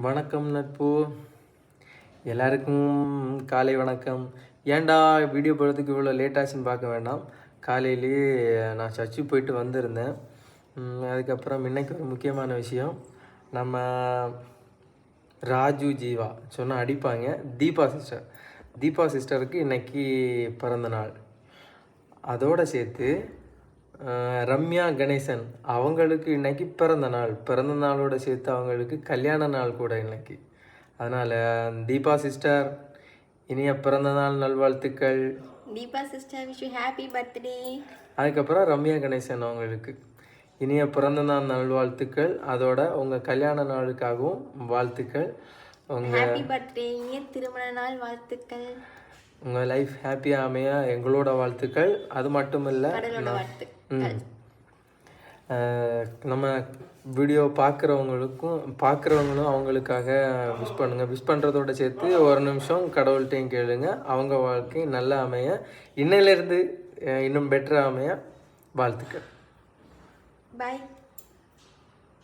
வணக்கம் நட்பு. எல்லாருக்கும் காலை வணக்கம். ஏன்டா வீடியோ போடுறதுக்கு இவ்வளோ லேட் ஆச்சுன்னு பார்க்க வேண்டாம். காலையிலேயே நான் சர்ச்சுக்கு போயிட்டு வந்திருந்தேன். அதுக்கப்புறம் இன்னைக்கு ஒரு முக்கியமான விஷயம். நம்ம ராஜு ஜீவா சொன்னால் அடிப்பாங்க. தீபா சிஸ்டர் தீபா சிஸ்டருக்கு இன்றைக்கி பிறந்த நாள். அதோடு சேர்த்து ரம்யா கணேசன். அவங்களுக்கு இன்னைக்கு பிறந்த நாள். பிறந்த நாளோட சேர்த்து அவங்களுக்கு கல்யாண நாள் கூட இன்னைக்கு. அதனால் தீபா சிஸ்டர் இனிய பிறந்த நாள் நல்வாழ்த்துக்கள். Deepa sister wish happy birthday அதுக்கப்புறம் ரம்யா கணேசன் அவங்களுக்கு. இனிய பிறந்த நாள் நல்வாழ்த்துக்கள். அதோட உங்கள் கல்யாண நாளுக்காகவும் வாழ்த்துக்கள். உங்கள் ஹாப்பி பர்த்டே இனிய திருமண நாள் வாழ்த்துக்கள். உங்கள் லைஃப் ஹாப்பியாக அமைய எங்களோட வாழ்த்துக்கள். அது மட்டும் இல்லை நம்ம வீடியோ பார்க்குறவங்களுக்கும் பார்க்குறவங்களும் அவங்களுக்காக விஷ் பண்ணுங்கள் விஷ் பண்ணுறதோட சேர்த்து ஒரு நிமிஷம் கடவுள்கிட்டையும் கேளுங்க. அவங்க வாழ்க்கை நல்லா அமைய இன்னையிலேருந்து இன்னும் பெட்டராக அமைய வாழ்த்துக்கள். பாய்